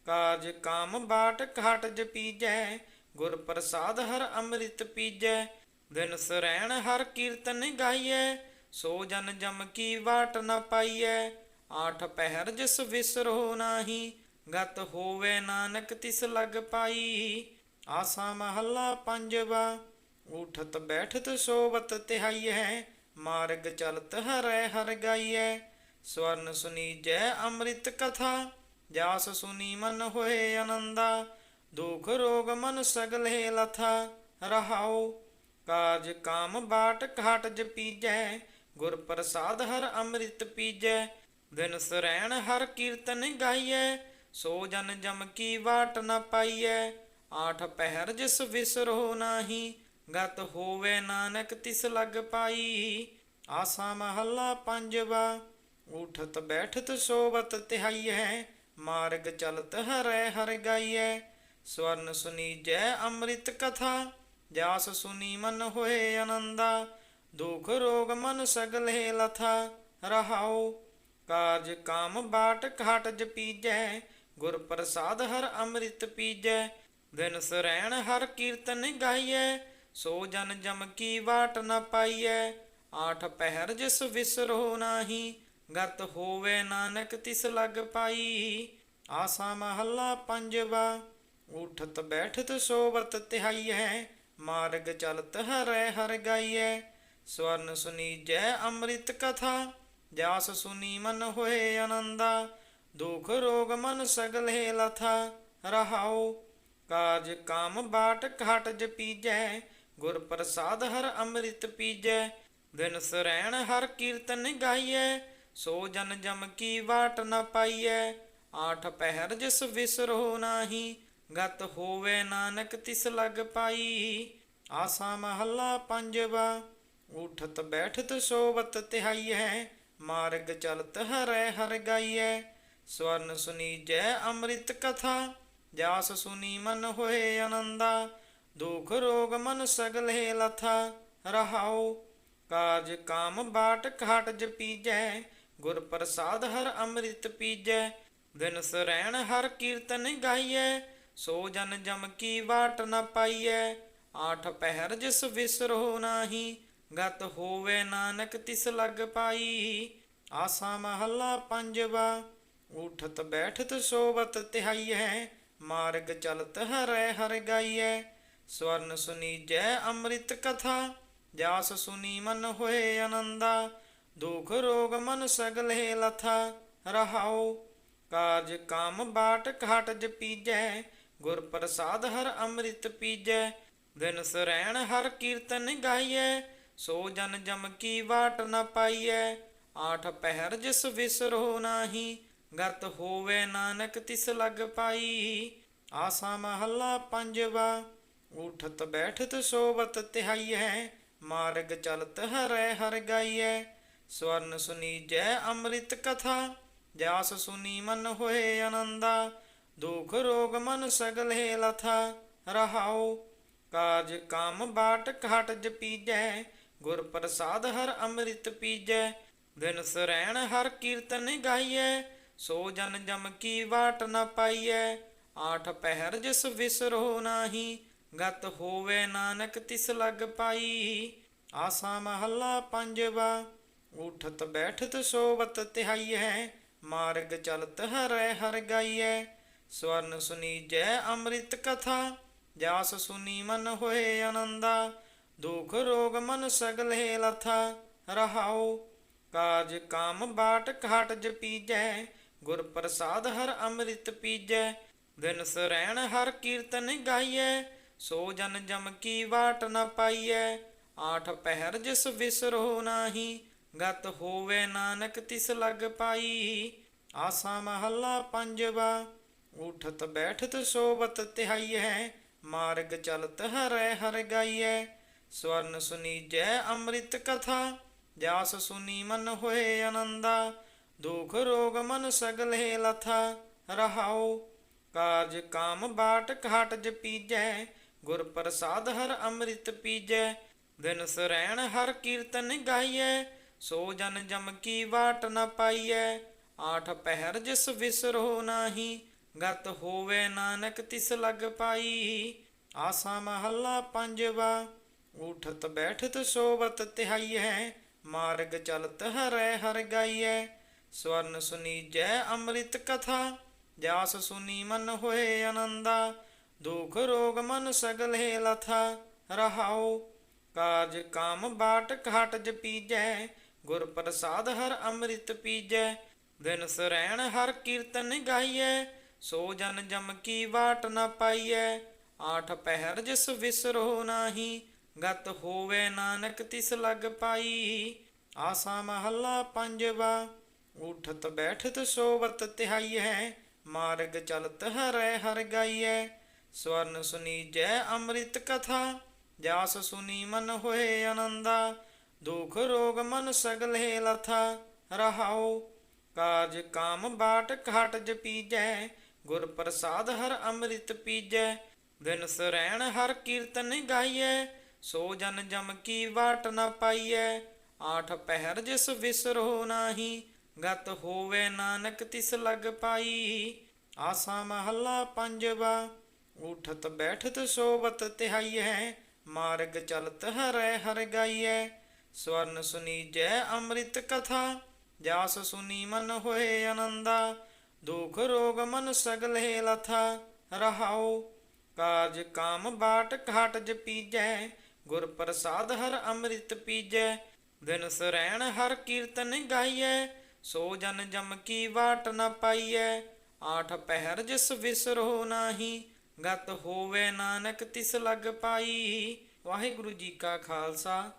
ਕਾਜ ਕਾਮ ਬਾਟ ਘਾਟ ਜਪੀਜੈ, ਗੁਰ ਪ੍ਰਸਾਦ ਹਰ ਅੰਮ੍ਰਿਤ ਪੀਜੈ। ਦਿਨ ਸਰੈਣ ਹਰ ਕੀਰਤਨ ਗਾਈਐ ਸੋ ਜਨ ਜਮ ਕੀ ਵਾਟ ਨ ਪਾਈਐ? ਆਠ ਪਹਿਰ ਜਿਸ ਵਿਸਰੋ ਨਾਹੀ, ਗਤ ਹੋਵੇ ਨਾਨਕ ਤਿਸ ਲਗ ਪਾਈ। ਆਸਾ ਮਹੱਲਾ ਪੰਜਵਾ, ਉਠਤ ਬੈਠਤ ਸੋਵਤ ਤਿਹਾਈਐ, ਮਾਰਗ ਚਲਤ ਹਰੈ ਹਰ ਗਾਈਐ। ਸਵਰਨ ਸੁਨੀ ਜੈ ਅੰਮ੍ਰਿਤ ਕਥਾ, ਜਾਸ ਸੁਨੀ ਮਨ ਹੋਏ ਆਨੰਦਾ ਦੁਖ ਰੋਗ ਮਨ ਸਗਲੇ ਲਥਾ, ਰਹਾਉ। ਕਾਜ ਕਾਮ ਬਾਟ ਘਾਟ ਜਪੀਜੈ ਗੁਰ ਪ੍ਰਸਾਦ ਹਰ ਅੰਮ੍ਰਿਤ ਪੀਜੈ ਦਿਨ ਸਰੈਣ ਹਰ ਕੀਰਤਨ ਗਾਈਐ, ਸੋ ਜਨ ਜਮ ਕੀ ਵਾਟ ਨ ਪਾਈਐ। ਆਠ ਪਹਿਰ ਜਿਸ ਵਿਸਰੋ ਨਾਹੀ, ਗਤ ਹੋਵੇ ਨਾਨਕ ਤਿਸ ਲਗ ਪਾਈ। ਆਸਾ ਮਹੱਲਾ ਪੰਜਵਾ, ਉਠਤ ਬੈਠਤ ਸੋਵਤ ਤਿਹਾਈਐ, ਮਾਰਗ ਚਲਤ ਹਰੈ ਹਰ ਗਾਈਐ। ਸਵਰਨ ਸੁਨੀ ਜੈ ਅੰਮ੍ਰਿਤ ਕਥਾ, ਜਾਸ ਸੁਨੀ ਮਨ ਹੋਏ ਆਨੰਦਾ ਦੁਖ ਰੋਗ ਮਨ ਸਗਲੇ ਲਥਾ, ਰਹਾਉ। ਕਾਰਜ ਕਾਮ ਬਾਟ ਘਾਟ ਜਪੀਜੈ ਗੁਰ ਪ੍ਰਸਾਦ ਹਰ ਅੰਮ੍ਰਿਤ ਪੀਜੈ। ਦਿਨ ਸਰੈਣ ਹਰ ਕੀਰਤਨ ਗਾਈਐ, ਸੋ ਜਨ ਜਮ ਕੀ ਵਾਟ ਨ ਪਾਈਐ। ਆਠ ਪਹਿਰ ਜਿਸ ਵਿਸਰੋ ਨਾਹੀ, ਗਤ ਹੋਵੇ ਨਾਨਕ ਤਿਸ ਲਗ ਪਾਈ। ਆਸਾ ਮਹੱਲਾ ਪੰਜਵਾ, ਉਠਤ ਬੈਠਤ ਤਿਹਾਈ ਤਿਹਾਈਐ, ਮਾਰਗ ਚਲਤ ਹਰੈ ਹਰ ਗਾਈਐ। ਸਵਰਨ ਸੁਨੀ ਜੈ ਅੰਮ੍ਰਿਤ ਕਥਾ, ਜਾਸ ਸੁਨੀ ਮਨ ਹੋਏ ਆਨੰਦਾ, ਦੁਖ ਰੋਗ ਮਨ ਸਗਲੇ ਲਥਾ, ਰਹਾਉ ਕਾਜ ਕਾਮ ਬਾਟ ਘਾਟ ਜਪੀਜੈ ਗੁਰ ਪ੍ਰਸਾਦ ਹਰ ਅੰਮ੍ਰਿਤ ਪੀਜੈ ਦਿਨ ਸਰੈਣ ਹਰ ਕੀਰਤਨ ਗਾਈਐ, ਸੋ ਜਨ ਜਮ ਕੀ ਵਾਟ ਨ ਪਾਈਐ, ਆਠ ਪਹਿਰ ਜਿਸ ਵਿਸਰੋ ਨਾਹੀ, ਗਤ ਹੋਵੇ ਨਾਨਕ ਤਿਸ ਲਗ ਪਾਈ, ਆਸਾ ਮਹੱਲਾ ਪੰਜਵਾ। ਉਠਤ ਬੈਠਤ ਸੋਵਤ ਤਿਹਾਈ ਹੈ ਮਾਰਗ ਚਲਤ ਹਰੈ ਹਰ ਗਾਈਐ। ਸਵਰਨ ਸੁਨੀ ਜੈ ਅੰਮ੍ਰਿਤ ਕਥਾ, ਜਾਸ ਸੁਨੀ ਮਨ ਹੋਏ ਆਨੰਦਾ। ਦੁਖ ਰੋਗ ਮਨ ਸਗਲੇ ਲਥਾ, ਰਹਾਉ। ਕਾਜ ਕਾਮ ਬਾਟ ਘਾਟ ਜਪੀਜੈ ਗੁਰ ਪ੍ਰਸਾਦ ਹਰ ਅੰਮ੍ਰਿਤ ਪੀਜੈ। ਦਿਨ ਸਰੈਣ ਹਰ ਕੀਰਤਨ ਗਾਈਐ, ਸੋ ਜਨ ਜਮ ਕੀ ਵਾਟ ਨ ਪਾਈਐ। ਆਠ ਪਹਿਰ ਜਿਸ ਵਿਸਰੋ ਨਾਹੀ ਗਤ ਹੋਵੇ ਨਾਨਕ ਤਿਸ ਲਗ ਪਾਈ। ਆਸਾ ਮਹੱਲਾ ਪੰਜਵਾ, ਉਠਤ ਬੈਠਤ ਸੋਵਤ ਤਿਹਾਈਐ, ਮਾਰਗ ਚਲਤ ਹਰੈ ਹਰ ਗਾਈਐ। ਸਵਰਨ ਸੁਨੀ ਜੈ ਅੰਮ੍ਰਿਤ ਕਥਾ, ਜਾਸ ਸੁਨੀ ਮਨ ਹੋਏ ਆਨੰਦਾ। ਦੁਖ ਰੋਗ ਮਨ ਸਗਲੇ ਲਥਾ, ਰਹਾਉ। ਕਾਰਜ ਕਾਮ ਬਾਟ ਘਾਟ ਜਪੀਜੈ ਗੁਰ ਪ੍ਰਸਾਦ ਹਰ ਅੰਮ੍ਰਿਤ ਪੀਜੈ। ਦਿਨ ਸਰੈਣ ਹਰ ਕੀਰਤਨ ਗਾਈਐ ਸੋ ਜਨ ਜਮ ਕੀ ਵਾਟ ਨ ਪਾਈਐ? ਆਠ ਪਹਿਰ ਜਿਸ ਵਿਸਰੋ ਨਾਹੀ ਗਤ ਹੋਵੇ ਨਾਨਕ ਤਿਸ ਲਗ ਪਾਈ। ਆਸਾ ਮਹੱਲਾ ਪੰਜਵਾ, ਉਠਤ ਬੈਠਤ ਸੋਵਤ ਤਿਹਾਈਐ, ਮਾਰਗ ਚਲਤ ਹਰੈ ਹਰ ਗਾਈਐ। ਸਵਰਨ ਸੁਨੀ ਜੈ ਅੰਮ੍ਰਿਤ ਕਥਾ, ਜਾਸ ਸੁਨੀ ਮਨ ਹੋਏ ਆਨੰਦਾ। ਦੁਖ ਰੋਗ ਮਨ ਸਗਲੇ ਲਥਾ, ਰਹਾਉ। ਕਾਜ ਕਾਮ ਬਾਟ ਘਾਟ ਜਪੀਜੈ ਗੁਰ ਪ੍ਰਸਾਦ ਹਰ ਅੰਮ੍ਰਿਤ ਪੀਜੈ ਦਿਨ ਸਰੈਣ ਹਰ ਕੀਰਤਨ ਗਾਈਐ, ਸੋ ਜਨ ਜਮ ਕੀ ਵਾਟ ਨ ਪਾਈਐ। ਆਠ ਪਹਿਰ ਜਿਸ ਵਿਸਰੋ ਨਾਹੀ, ਗਤ ਹੋਵੇ ਨਾਨਕ ਤਿਸ ਲਗ ਪਾਈ। ਆਸਾ ਮਹੱਲਾ ਪੰਜਵਾ, ਉਠਤ ਬੈਠਤ ਸੋਵਤ ਤਿਹਾਈਐ, ਮਾਰਗ ਚਲਤ ਹਰੈ ਹਰ ਗਾਈਐ। ਸਵਰਨ ਸੁਨੀ ਜੈ ਅੰਮ੍ਰਿਤ ਕਥਾ, ਜਾਸ ਸੁਨੀ ਮਨ ਹੋਏ ਆਨੰਦਾ। ਦੁਖ ਰੋਗ ਮਨ ਸਗਲੇ ਲਥਾ ਰਹਾਉ। ਕਾਜ ਕਾਮ ਬਾਟ ਘਾਟ ਜਪੀਜੈ ਗੁਰ ਪ੍ਰਸਾਦ ਹਰ ਅੰਮ੍ਰਿਤ ਪੀਜੈ। ਦਿਨ ਸਰੈਣ ਹਰ ਕੀਰਤਨ ਗਾਈਐ, ਸੋ ਜਨ ਜਮ ਕੀ ਵਾਟ ਨ ਪਾਈਐ। ਆਠ ਪਹਿਰ ਜਿਸ ਵਿਸਰੋ ਨਾਹੀ, ਗਤ ਹੋਵੇ ਨਾਨਕ ਤਿਸ ਲਗ ਪਾਈ। ਆਸਾ ਮਹੱਲਾ ਪੰਜਵਾ, ਉਠਤ ਬੈਠਤ ਸੋਬਤ ਤਿਹਾਈਐ, ਮਾਰਗ ਚਲਤ ਹਰੈ ਹਰ ਗਾਈਐ। ਸਵਰਨ ਸੁਨੀ ਜੈ ਅੰਮ੍ਰਿਤ ਕਥਾ, ਜਾਸ ਸੁਨੀ ਮਨ ਹੋਏ ਆਨੰਦਾ, ਦੁਖ ਰੋਗ ਮਨ ਸਗਲੇ ਲਥਾ, ਰਹਾਉ। ਕਾਰਜ ਕਾਮ ਬਾਟ ਘਾਟ ਜਪੀਜੈ ਗੁਰ ਪ੍ਰਸਾਦ ਹਰ ਅੰਮ੍ਰਿਤ ਪੀਜੈ। ਦਿਨ ਸਰੈਣ ਹਰ ਕੀਰਤਨ ਗਾਈਐ, ਸੋ ਜਨ ਜਮ ਕੀ ਵਾਟ ਨ ਪਾਈਐ। ਆਠ ਪਹਿਰ ਜਿਸ ਵਿਸਰੋ ਨਾਹੀ, ਗਤ ਹੋਵੇ ਨਾਨਕ ਤਿਸ ਲਗ ਪਾਈ। ਆਸਾ ਮਹੱਲਾ ਪੰਜਵਾ ਉਠਤ ਬੈਠਤ ਸੋਵਤ ਤਿਹਾਈ ਹੈ ਮਾਰਗ ਚਲਤ ਹਰੈ ਹਰ ਗਾਈਐ। ਸਵਰਨ ਸੁਨੀਜੈ ਅੰਮ੍ਰਿਤ ਕਥਾ, ਜਾਸ ਸੁਨੀ ਮਨ ਹੋਏ ਆਨੰਦਾ। ਦੁਖ ਰੋਗ ਮਨ ਸਗਲੇ ਲਥਾ, ਰਹਾਉ। ਕਾਰਜ ਕਾਮ ਬਾਟ ਘਾਟ ਜਪੀਜੈ, ਗੁਰ ਪ੍ਰਸਾਦ ਹਰ ਅੰਮ੍ਰਿਤ ਪੀਜੈ। ਦਿਨ ਸਰੈਣ ਹਰ ਕੀਰਤਨ ਗਾਈਐ, ਸੋ ਜਨ ਜਮ ਕੀ ਵਾਟ ਨ ਪਾਈਐ। ਆਠ ਪਹਿਰ ਜਿਸ ਵਿਸਰੋ ਨਾਹੀ ਗਤ ਹੋਵੇ ਨਾਨਕ ਤਿਸ ਲਗ ਪਾਈ। ਆਸਾ ਮਹੱਲਾ ਪੰਜਵਾ, ਉਠਤ ਬੈਠਤ ਸੋਵਤ ਹੈ ਮਾਰਗ ਚਲਤ ਹਰੈ ਹਰ ਗਾਈਐ। ਸਵਰਨ ਸੁਨੀ ਜੈ ਅੰਮ੍ਰਿਤ ਕਥਾ, ਜਾਸ ਸੁਨੀ ਮਨ ਹੋਏ ਆਨੰਦਾ। ਦੁਖ ਰੋਗ ਮਨ ਸਗਲੇ ਲਥਾ, ਰਹਾਉ। ਕਾਰਜ ਕਾਮ ਬਾਟ ਘਾਟ ਜਪੀਜੈ, ਗੁਰ ਪ੍ਰਸਾਦ ਹਰ ਅੰਮ੍ਰਿਤ ਪੀਜੈ। ਦਿਨ ਸਰੈਣ ਹਰ ਕੀਰਤਨ ਗਾਈਐ ਸੋ ਜਨ ਜਮ ਕੀ ਵਾਟ ਨ ਪਾਈਐ? ਆਠ ਪਹਿਰ ਜਿਸ ਵਿਸਰੋ ਨਾਹੀ, ਗਤ ਹੋਵੇ ਨਾਨਕ ਤਿਸ ਲਗ ਪਾਈ। ਆਸਾ ਮਹੱਲਾ ਪੰਜਵਾ, ਉਠਤ ਬੈਠਤ ਸੋਵਤ ਤਿਹਾਈਐ, ਮਾਰਗ ਚਲਤ ਹਰੈ ਹਰ ਗਾਈਐ। ਸਵਰਨ ਸੁਨੀ ਜੈ ਅੰਮ੍ਰਿਤ ਕਥਾ, ਜਾਸ ਸੁਨੀ ਮਨ ਹੋਏ ਆਨੰਦਾ। ਦੁਖ ਰੋਗ ਮਨ ਸਗਲੇ ਲਥਾ, ਰਹਾਉ, ਕਾਰਜ ਕਾਮ ਬਾਟ ਘਾਟ ਜਪੀਜੈ। ਗੁਰ ਪ੍ਰਸਾਦ ਹਰ ਅੰਮ੍ਰਿਤ ਪੀਜੈ ਦਿਨ ਸਰੈਣ ਹਰ ਕੀਰਤਨ ਗਾਈਐ, ਸੋ ਜਨ ਜਮ ਕੀ ਵਾਟ ਨ ਪਾਈਐ। ਆਠ ਪਹਿਰ ਜਿਸ ਵਿਸਰੋ ਨਾਹੀ, ਗਤ ਹੋਵੇ ਨਾਨਕ ਤਿਸ ਲਗ ਪਾਈ। ਵਾਹਿਗੁਰੂ ਜੀ ਕਾ ਖਾਲਸਾ